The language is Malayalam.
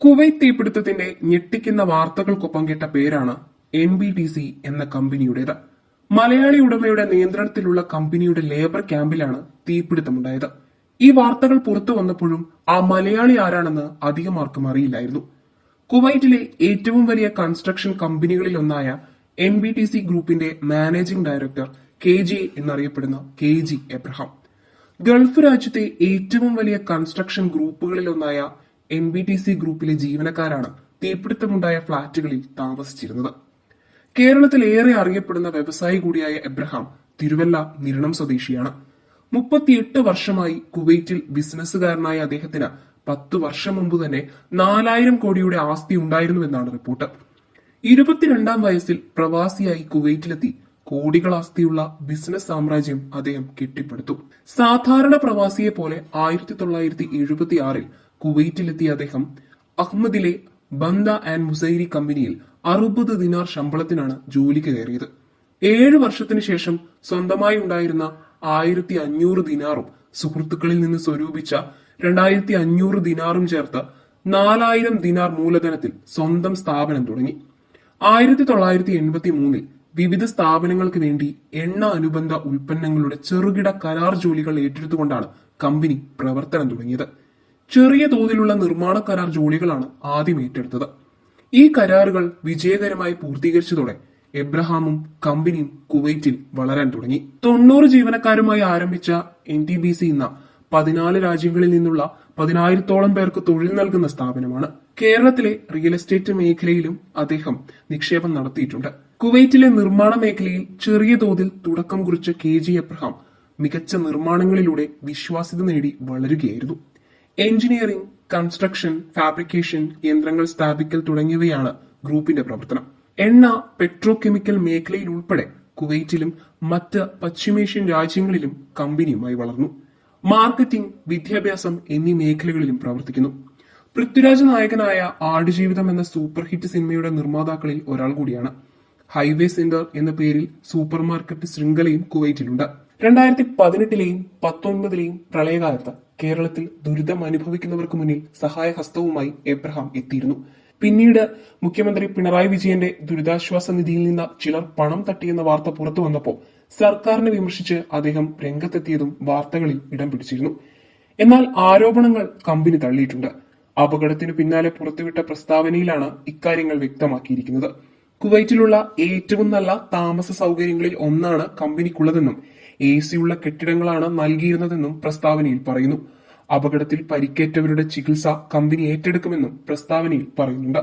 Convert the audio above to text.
കുവൈറ്റ് തീപിടുത്തത്തിന്റെ ഞെട്ടിക്കുന്ന വാർത്തകൾക്കൊപ്പം കേട്ട പേരാണ് എൻ ബി ടി സി എന്ന കമ്പനിയുടേത്. മലയാളി ഉടമയുടെ നിയന്ത്രണത്തിലുള്ള കമ്പനിയുടെ ലേബർ ക്യാമ്പിലാണ് തീപിടുത്തമുണ്ടായത്. ഈ വാർത്തകൾ പുറത്തു വന്നപ്പോഴും ആ മലയാളി ആരാണെന്ന് അധികം ആർക്കും അറിയില്ലായിരുന്നു. കുവൈറ്റിലെ ഏറ്റവും വലിയ കൺസ്ട്രക്ഷൻ കമ്പനികളിലൊന്നായ എൻ ബി ടി സി ഗ്രൂപ്പിന്റെ മാനേജിംഗ് ഡയറക്ടർ കെ ജി എന്നറിയപ്പെടുന്ന കെ ജി എബ്രഹാം ഗൾഫ് രാജ്യത്തെ ഏറ്റവും വലിയ കൺസ്ട്രക്ഷൻ ഗ്രൂപ്പുകളിലൊന്നായ എൻ ബി ടി സി ഗ്രൂപ്പിലെ ജീവനക്കാരാണ് തീപിടുത്തമുണ്ടായ ഫ്ളാറ്റുകളിൽ താമസിച്ചിരുന്നത്. കേരളത്തിൽ ഏറെ അറിയപ്പെടുന്ന വ്യവസായി കൂടിയായ എബ്രഹാം തിരുവല്ല നിരണം സ്വദേശിയാണ്. മുപ്പത്തിയെട്ട് വർഷമായി കുവൈറ്റിൽ ബിസിനസ്സുകാരനായ അദ്ദേഹത്തിന് പത്ത് വർഷം മുമ്പ് തന്നെ നാലായിരം കോടിയുടെ ആസ്തി ഉണ്ടായിരുന്നുവെന്നാണ് റിപ്പോർട്ട്. ഇരുപത്തിരണ്ടാം വയസ്സിൽ പ്രവാസിയായി കുവൈറ്റിലെത്തി കോടികൾ ആസ്തിയുള്ള ബിസിനസ് സാമ്രാജ്യം അദ്ദേഹം കെട്ടിപ്പടുത്തു. സാധാരണ പ്രവാസിയെ പോലെ ആയിരത്തി തൊള്ളായിരത്തി എഴുപത്തി ആറിൽ കുവൈറ്റിലെത്തിയ അദ്ദേഹം അഹമ്മദിലെ ബന്ദ ആൻഡ് മുസൈരി കമ്പനിയിൽ അറുപത് ദിനാർ ശമ്പളത്തിനാണ് ജോലിക്ക് കയറിയത്. ഏഴു വർഷത്തിന് ശേഷം സ്വന്തമായി ഉണ്ടായിരുന്ന ആയിരത്തി അഞ്ഞൂറ് ദിനാറും സുഹൃത്തുക്കളിൽ നിന്ന് സ്വരൂപിച്ച രണ്ടായിരത്തി അഞ്ഞൂറ് ദിനാറും ചേർത്ത് നാലായിരം ദിനാർ മൂലധനത്തിൽ സ്വന്തം സ്ഥാപനം തുടങ്ങി. ആയിരത്തി തൊള്ളായിരത്തി എൺപത്തി മൂന്നിൽ വിവിധ സ്ഥാപനങ്ങൾക്ക് വേണ്ടി എണ്ണ അനുബന്ധ ഉൽപ്പന്നങ്ങളുടെ ചെറുകിട കരാർ ജോലികൾ ഏറ്റെടുത്തുകൊണ്ടാണ് കമ്പനി പ്രവർത്തനം തുടങ്ങിയത്. ചെറിയ തോതിലുള്ള നിർമ്മാണ കരാർ ജോലികളാണ് ആദ്യം ഏറ്റെടുത്തത്. ഈ കരാറുകൾ വിജയകരമായി പൂർത്തീകരിച്ചതോടെ എബ്രഹാമും കമ്പനിയും കുവൈറ്റിൽ വളരാൻ തുടങ്ങി. തൊണ്ണൂറ് ജീവനക്കാരുമായി ആരംഭിച്ച എൻ ടി ബി സി എന്ന പതിനാല് രാജ്യങ്ങളിൽ നിന്നുള്ള പതിനായിരത്തോളം പേർക്ക് തൊഴിൽ നൽകുന്ന സ്ഥാപനമാണ്. കേരളത്തിലെ റിയൽ എസ്റ്റേറ്റ് മേഖലയിലും അദ്ദേഹം നിക്ഷേപം നടത്തിയിട്ടുണ്ട്. കുവൈറ്റിലെ നിർമ്മാണ മേഖലയിൽ ചെറിയ തോതിൽ തുടക്കം കുറിച്ച കെ ജി എബ്രഹാം മികച്ച നിർമ്മാണങ്ങളിലൂടെ വിശ്വാസ്യത നേടി വളരുകയായിരുന്നു. എഞ്ചിനീയറിംഗ് കൺസ്ട്രക്ഷൻ ഫാബ്രിക്കേഷൻ യന്ത്രങ്ങൾ സ്ഥാപിക്കൽ തുടങ്ങിയവയാണ് ഗ്രൂപ്പിന്റെ പ്രവർത്തനം. എണ്ണ പെട്രോ കെമിക്കൽ മേഖലയിൽ ഉൾപ്പെടെ കുവൈറ്റിലും മറ്റ് പശ്ചിമേഷ്യൻ രാജ്യങ്ങളിലും കമ്പനിയുമായി വളർന്നു. മാർക്കറ്റിംഗ് വിദ്യാഭ്യാസം എന്നീ മേഖലകളിലും പ്രവർത്തിക്കുന്നു. പൃഥ്വിരാജ് നായകനായ ആടുജീവിതം എന്ന സൂപ്പർ ഹിറ്റ് സിനിമയുടെ നിർമ്മാതാക്കളിൽ ഒരാൾ കൂടിയാണ്. ഹൈവേ സെന്റർ എന്ന പേരിൽ സൂപ്പർ മാർക്കറ്റ് ശൃംഖലയും കുവൈറ്റിലുണ്ട്. രണ്ടായിരത്തി പതിനെട്ടിലെയും പത്തൊൻപതിലെയും പ്രളയകാലത്ത് കേരളത്തിൽ ദുരിതം അനുഭവിക്കുന്നവർക്ക് മുന്നിൽ സഹായഹസ്തവുമായി എബ്രഹാം എത്തിയിരുന്നു. പിന്നീട് മുഖ്യമന്ത്രി പിണറായി വിജയന്റെ ദുരിതാശ്വാസ നിധിയിൽ നിന്ന് ചിലർ പണം തട്ടിയെന്ന വാർത്ത പുറത്തു വന്നപ്പോൾ സർക്കാരിനെ വിമർശിച്ച് അദ്ദേഹം രംഗത്തെത്തിയതും വാർത്തകളിൽ ഇടം പിടിച്ചിരുന്നു. എന്നാൽ ആരോപണങ്ങൾ കമ്പനി തള്ളിയിട്ടുണ്ട്. അപകടത്തിന് പിന്നാലെ പുറത്തുവിട്ട പ്രസ്താവനയിലാണ് ഇക്കാര്യങ്ങൾ വ്യക്തമാക്കിയിരിക്കുന്നത്. കുവൈറ്റിലുള്ള ഏറ്റവും നല്ല താമസ സൗകര്യങ്ങളിൽ ഒന്നാണ് കമ്പനിക്കുള്ളതെന്നും എ സിയുള്ള കെട്ടിടങ്ങളാണ് നൽകിയിരുന്നതെന്നും പ്രസ്താവനയിൽ പറയുന്നു. അപകടത്തിൽ പരിക്കേറ്റവരുടെ ചികിത്സ കമ്പനി ഏറ്റെടുക്കുമെന്നും പ്രസ്താവനയിൽ പറയുന്നുണ്ട്.